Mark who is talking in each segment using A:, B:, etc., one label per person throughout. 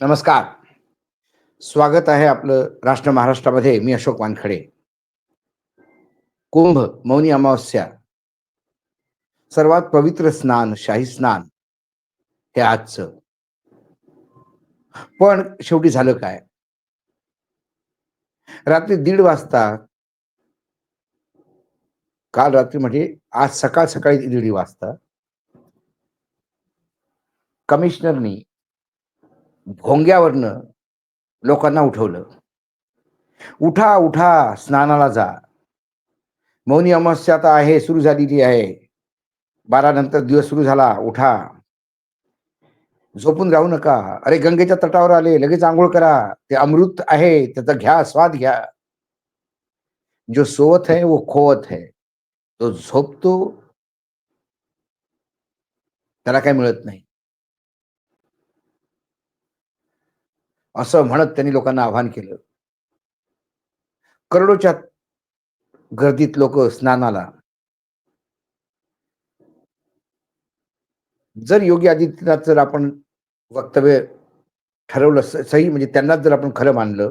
A: नमस्कार. स्वागत आहे आपलं राष्ट्र महाराष्ट्रामध्ये. मी अशोक वानखडे. कुंभ मौनी अमावस्या. सर्वात पवित्र स्नान शाही स्नान हे आजचं. पण शेवटी झालं काय? रात्री दीड वाजता काल रात्री म्हणजे आज सकाळ सकाळी दीड वाजता कमिशनरनी भोंग्यावरनं लोकांना उठवलं. उठा उठा स्नानाला जा. मौनी अमावस्या आता आहे सुरू झालेली आहे. बारा नंतर दिवस सुरू झाला उठा. झोपून राहू नका. अरे गंगेच्या तटावर आले लगेच आंघोळ करा. ते अमृत आहे त्याचा घ्या स्वाद घ्या. जो सोवत है वो खोवत है तो झोपतो त्याला काय मिळत नाही. असं म्हणत त्यांनी लोकांना आव्हान केलं. करोडोच्या गर्दीत लोक स्नानाला. जर योगी आदित्यनाथ जर आपण वक्तव्य ठरवलं सही म्हणजे त्यांनाच जर आपण खरं मानलं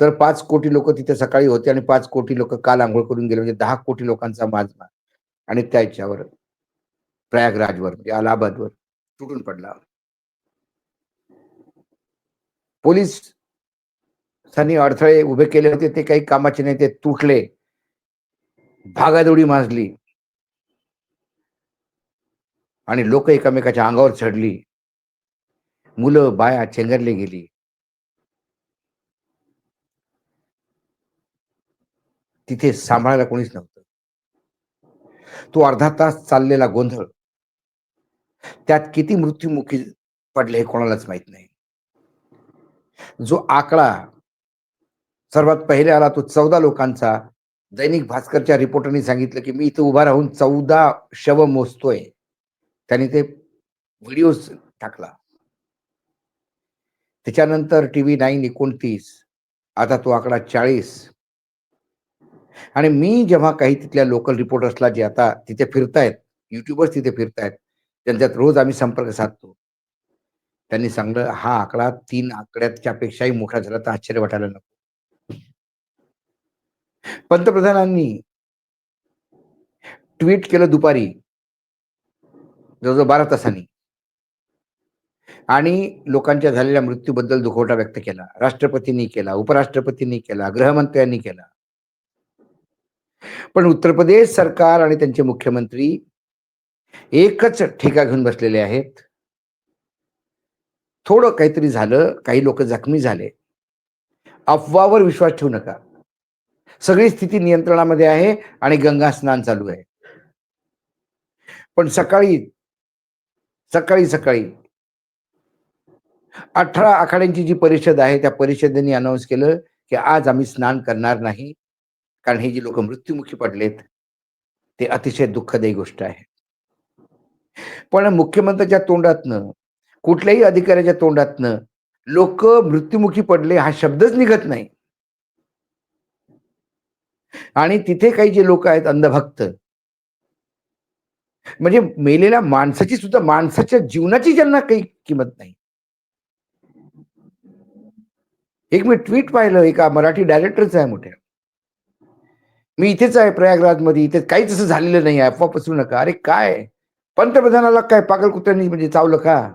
A: तर पाच कोटी लोक तिथे सकाळी होते आणि पाच कोटी लोक काल आंघोळ करून गेले म्हणजे दहा कोटी लोकांचा माजमा. आणि त्याच्यावर प्रयागराजवर म्हणजे अलाहाबादवर तुटून पडला. पोलीस अडथळे उभे केले होते ते काही कामाचे नाही ते तुटले. भागादोडी माजली. आणि लोक एकामेकाच्या अंगावर चढली. मुलं बाया चेंगरली गेली. तिथे सांभाळायला कोणीच नव्हतं. तो अर्धा तास चाललेला गोंधळ. त्यात किती मृत्युमुखी पडले हे कोणालाच माहीत नाही. जो आकडा सर्वात पहिले आला तो चौदा लोकांचा. दैनिक भास्करच्या रिपोर्टरनी सांगितलं की मी इथे उभा राहून चौदा शव मोजतोय. त्याने ते व्हिडिओ टाकला. त्याच्यानंतर टीव्ही नाईन एकोणतीस आता तो आकडा चाळीस. आणि मी जेव्हा काही तिथल्या लोकल रिपोर्टर्सला जे आता तिथे फिरतायत युट्यूबर्स तिथे फिरतायत त्यांच्यात रोज आम्ही संपर्क साधतो. त्यांनी सांगलं हा आकडा तीन आकड्याच्या पेक्षाही मोठा झाला तर आश्चर्य वाटायला नको. पंतप्रधानांनी ट्विट केलं दुपारी जवळजवळ बारा तासांनी. आणि लोकांच्या झालेल्या मृत्यूबद्दल दुखवटा व्यक्त केला. राष्ट्रपतींनी केला उपराष्ट्रपतींनी केला गृहमंत्र्यांनी केला. पण उत्तर प्रदेश सरकार आणि त्यांचे मुख्यमंत्री एकच ठेका घेऊन बसलेले आहेत. थोडं काहीतरी झालं काही लोक जखमी झाले. अफवावर विश्वास ठेवू नका. सगळी स्थिती नियंत्रणामध्ये आहे आणि गंगा स्नान चालू आहे. पण सकाळी सकाळी सकाळी अठरा आखाड्यांची जी परिषद आहे त्या परिषदेने अनाऊन्स केलं की आज आम्ही स्नान करणार नाही कारण हे जी लोक मृत्युमुखी पडलेत ते अतिशय दुःखदायी गोष्ट आहे. पण मुख्यमंत्र्यांच्या तोंडातनं कुठल्याही अधिकाऱ्याच्या तोंडातनं लोक मृत्युमुखी पडले हा शब्दच निघत नाही. आणि तिथे काही जे लोक आहेत अंधभक्त म्हणजे मेलेल्या माणसाची सुद्धा माणसाच्या जीवनाची ज्यांना काही किंमत नाही. एक मी ट्विट पाहिलं एका मराठी डायरेक्टरच आहे मोठ्या. मी इथेच आहे प्रयागराजमध्ये इथे काहीच असं झालेलं नाही अफवा पसरू नका. अरे काय? पंतप्रधानाला काय पागल कुत्र्यांनी म्हणजे चावलं का?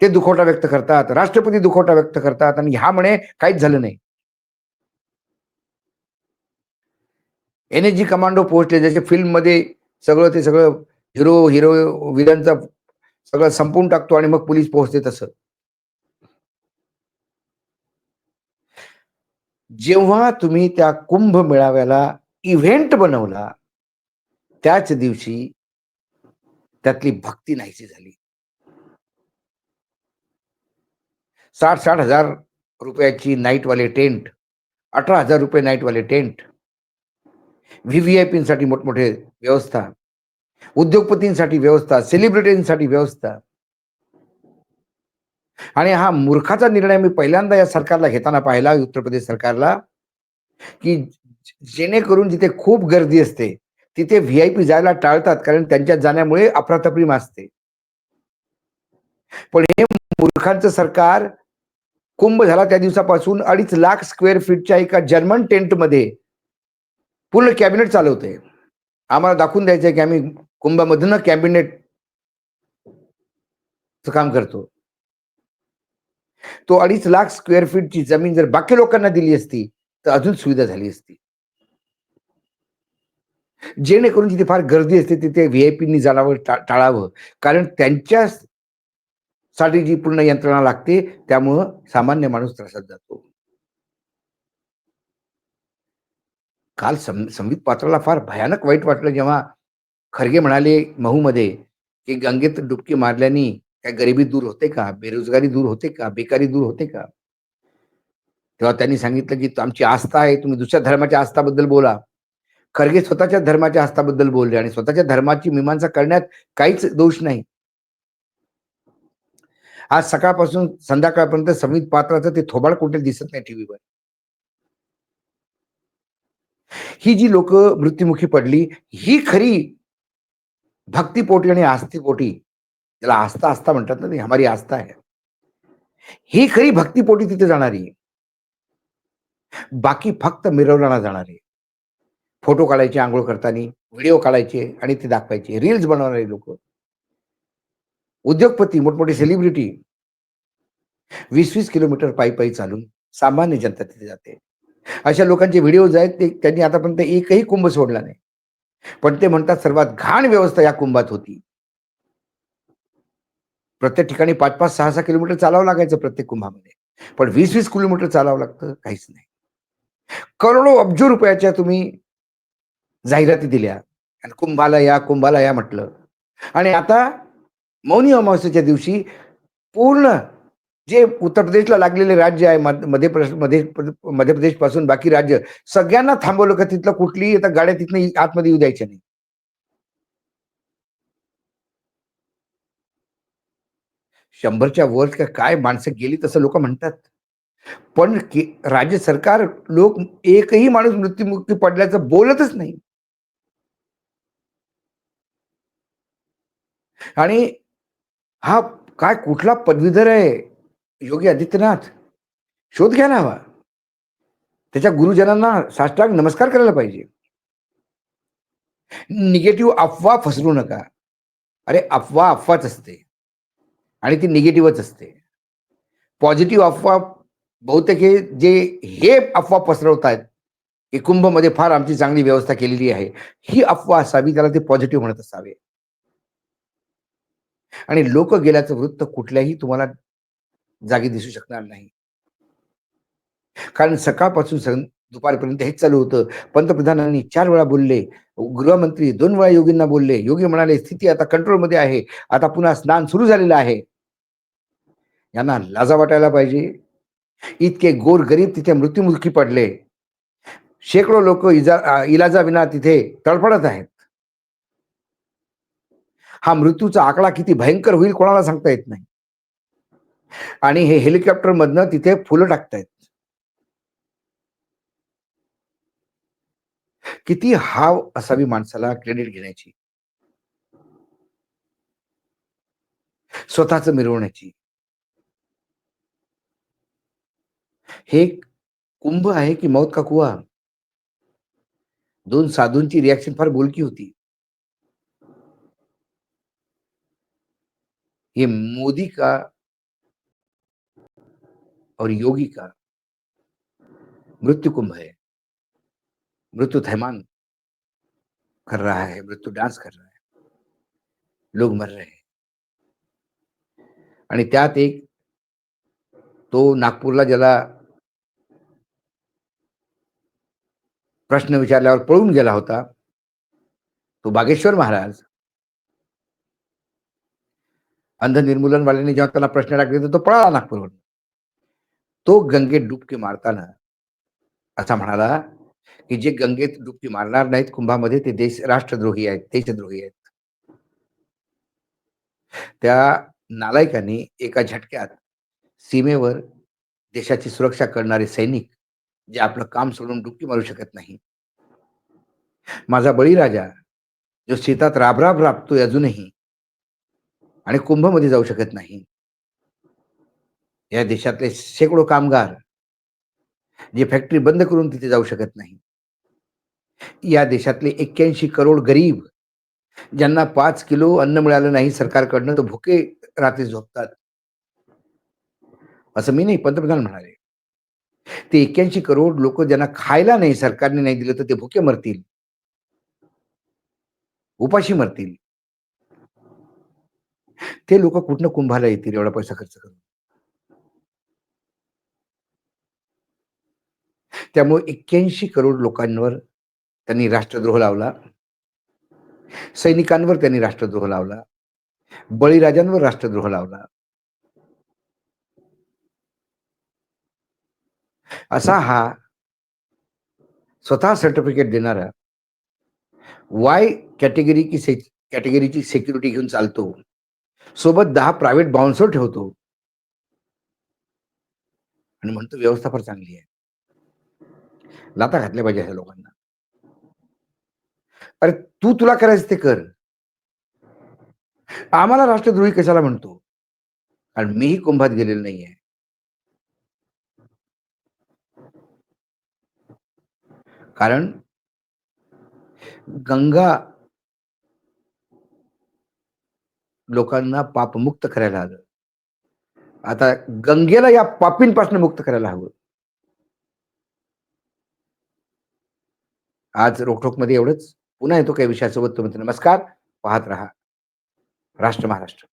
A: ते दुखवटा व्यक्त करतात. राष्ट्रपती दुखवटा व्यक्त करतात आणि ह्या म्हणे काहीच झालं नाही. एनएसजी कमांडो पोहोचले. जसे फिल्ममध्ये सगळं ते सगळं हिरो हिरो विलनचा सगळं संपवून टाकतो आणि मग पोलीस पोहोचते तसं. जेव्हा तुम्ही त्या कुंभ मेळाव्याला इव्हेंट बनवला त्याच दिवशी त्यातली भक्ती नाहीशी झाली. साठ साठ हजार रुपयाची नाईटवाले टेंट अठरा हजार रुपये नाईटवाले टेंट व्हीव्हीआयपीसाठी मोठमोठे व्यवस्था उद्योगपतींसाठी व्यवस्था सेलिब्रिटींसाठी व्यवस्था. आणि हा मूर्खाचा निर्णय मी पहिल्यांदा या सरकारला घेताना पाहिला उत्तर प्रदेश सरकारला की जेणेकरून जिथे खूप गर्दी असते तिथे व्ही आय पी जायला टाळतात कारण त्यांच्या जाण्यामुळे अफरातफरी माजते. पण हे मूर्खांचं सरकार कुंभ झाला त्या दिवसापासून अडीच लाख स्क्वेअर फीटच्या एका जर्मन टेंटमध्ये पूर्ण कॅबिनेट चालवते आम्हाला दाखवून द्यायचंय की आम्ही कुंभामधनं कॅबिनेट काम करतो. तो अडीच लाख स्क्वेअर फीटची जमीन जर बाकी लोकांना दिली असती तर अजून सुविधा झाली असती. जेणेकरून जिथे फार गर्दी असते तिथे व्हीआयपीनी जाणावं टा- टाळावं. कारण त्यांच्या साठी जी पूर्ण यंत्रणा लागते त्यामुळं सामान्य माणूस त्रासात जातो. काल सं संबित पात्राला फार भयानक वाईट वाटलं जेव्हा खरगे म्हणाले महूमध्ये की गंगेत डुबकी मारल्याने काय गरिबी दूर होते का? बेरोजगारी दूर होते का? बेकारी दूर होते का? तेव्हा त्यांनी सांगितलं की आमची आस्था आहे तुम्ही दुसऱ्या धर्माच्या आस्थाबद्दल बोला. खरगे स्वतःच्या धर्माच्या आस्थाबद्दल बोलले आणि स्वतःच्या धर्माची मीमांसा करण्यात काहीच दोष नाही. आज सकाळपासून संध्याकाळपर्यंत संवित पात्राचं ते थोबाड कुठे दिसत नाही टीव्हीवर ही जी लोक मृत्युमुखी पडली ही खरी भक्तीपोटी आणि आस्थेपोटी ज्याला आस्था आस्था म्हणतात ना ती हमारी आस्था आहे. ही खरी भक्तीपोटी तिथे जाणारी. बाकी फक्त मिरवला जाणारे. फोटो काढायचे आंघोळ करताना व्हिडिओ काढायचे आणि ते दाखवायचे. रील्स बनवणारे लोक. उद्योगपती मोठमोठे सेलिब्रिटी वीस वीस किलोमीटर पायी पायी चालून सामान्य जनता तिथे जाते. अशा लोकांचे व्हिडिओज आहेत ते त्यांनी आतापर्यंत एकही कुंभ सोडला नाही. पण ते म्हणतात सर्वात घाण व्यवस्था या कुंभात होती. प्रत्येक ठिकाणी पाच पाच सहा सहा किलोमीटर चालावं लागायचं प्रत्येक कुंभामध्ये. पण वीस वीस किलोमीटर चालावं लागतं काहीच नाही. करोडो अब्ज रुपयाच्या तुम्ही जाहिराती दिल्या. आणि कुंभाला या कुंभाला या म्हटलं. आणि आता मौनी अमावस्येच्या दिवशी पूर्ण जे उत्तर प्रदेशला लागलेले राज्य आहे मध्य प्रदेश मध्य मध्य प्रदेशपासून बाकी राज्य सगळ्यांना थांबवलं का तिथलं कुठलीही आता गाड्या तिथनं आतमध्ये येऊ द्यायच्या नाही. शंभरच्या वर का काय माणसं गेली तसं लोक म्हणतात. पण राज्य सरकार लोक एकही माणूस मृत्युमुखी पडल्याचं बोलतच नाही. आणि हा काय कुठला पदवीधर आहे? योगी आदित्यनाथ. शोध घ्यायला हवा. त्याच्या गुरुजनांना साष्टांग नमस्कार करायला पाहिजे. निगेटिव्ह अफवा फसरू नका. अरे अफवा अफवाच असते. आणि ती निगेटिव्हच असते. पॉझिटिव्ह अफवा बहुतेक हे जे हे अफवा पसरवत आहेत की कुंभमध्ये फार आमची चांगली व्यवस्था केलेली आहे. ही अफवा असावी त्याला ते पॉझिटिव्ह म्हणत असावे. आणि लोक गेल्याचं वृत्त कुठल्याही तुम्हाला जागी दिसू शकणार नाही. कारण सकाळपासून दुपारपर्यंत हेच चालू होतं. पंतप्रधानांनी चार वेळा बोलले गृहमंत्री दोन वेळा योगींना बोलले योगी म्हणाले स्थिती आता कंट्रोलमध्ये आहे. आता पुन्हा स्नान सुरू झालेलं आहे. यांना लाजा वाटायला पाहिजे. इतके गोर गरीब तिथे मृत्युमुखी पडले. शेकडो लोक इजा इलाजाविना तिथे तडफडत आहेत. हा मृत्यूचा आकडा किती भयंकर होईल कोणाला सांगता येत नाही. आणि हे हेलिकॉप्टर मधनं तिथे फुलं टाकतायत किती हाव असावी माणसाला क्रेडिट घेण्याची. स्वतःच मिरवण्याची. हे कुंभ आहे की मौत का कुवा दोन साधूंची रिॲक्शन फार बोलकी होती. ये मोदी का और योगी का मृत्यु कुंभ है। मृत्यु थैमान कर रहा है मृत्यु डांस कर रहा है। लोग मर रहे हैं। आणि त्यात एक तो नागपूरला ज्याला प्रश्न विचारल्यावर पळून गेला होता तो बागेश्वर महाराज अंध निर्मूलनवाल्यांनी जेव्हा त्याला प्रश्न टाकले तर तो पळाला नागपूरवर तो गंगेत डुबकी मारताना असा म्हणाला की जे गंगेत डुबकी मारणार नाहीत कुंभामध्ये ते देश राष्ट्रद्रोही आहेत देशद्रोही आहेत. त्या नालायकांनी एका झटक्यात सीमेवर देशाची सुरक्षा करणारे सैनिक जे आपलं काम सोडून डुबकी मारू शकत नाही. माझा बळीराजा जो शेतात राबराब राबतोय अजूनही आणि कुंभमध्ये जाऊ शकत नाही. या देशातले शेकडो कामगार जे फॅक्टरी बंद करून तिथे जाऊ शकत नाही. या देशातले एक्क्याऐंशी करोड गरीब ज्यांना पाच किलो अन्न मिळालं नाही सरकारकडनं तर भुके रात्री झोपतात. असं मी नाही पंतप्रधान म्हणाले. ते एक्क्याऐंशी करोड लोक ज्यांना खायला नाही सरकारने नाही दिलं तर ते भुके मरतील. उपाशी मरतील. ते लोक कुठनं कुंभाला येतील एवढा पैसा खर्च करून? त्यामुळे एक्क्याऐंशी करोड लोकांवर त्यांनी राष्ट्रद्रोह लावला. सैनिकांवर त्यांनी राष्ट्रद्रोह लावला. बळीराजांवर राष्ट्रद्रोह लावला. असा हा स्वतः सर्टिफिकेट देणारा वाय कॅटेगरी की से कॅटेगरीची सिक्युरिटी घेऊन चालतो. सोबत दहा प्रायव्हेट बाउन्सर ठेवतो. आणि म्हणतो व्यवस्था फार चांगली आहे. लाता घातल्या पाहिजे ह्या लोकांना. अरे तू तुला करायचं ते कर. आम्हाला राष्ट्रद्रोही कशाला म्हणतो? कारण मीही कुंभात गेलेलो नाहीये. कारण गंगा लोकांना पापमुक्त करायला हवं. आता गंगेला या पापींपासून मुक्त करायला हवं. आज रोखोकमध्ये एवढंच. पुन्हा येतो काही विषयासोबत. तुम्ही नमस्कार. पाहत राहा. राष्ट्र महाराष्ट्र.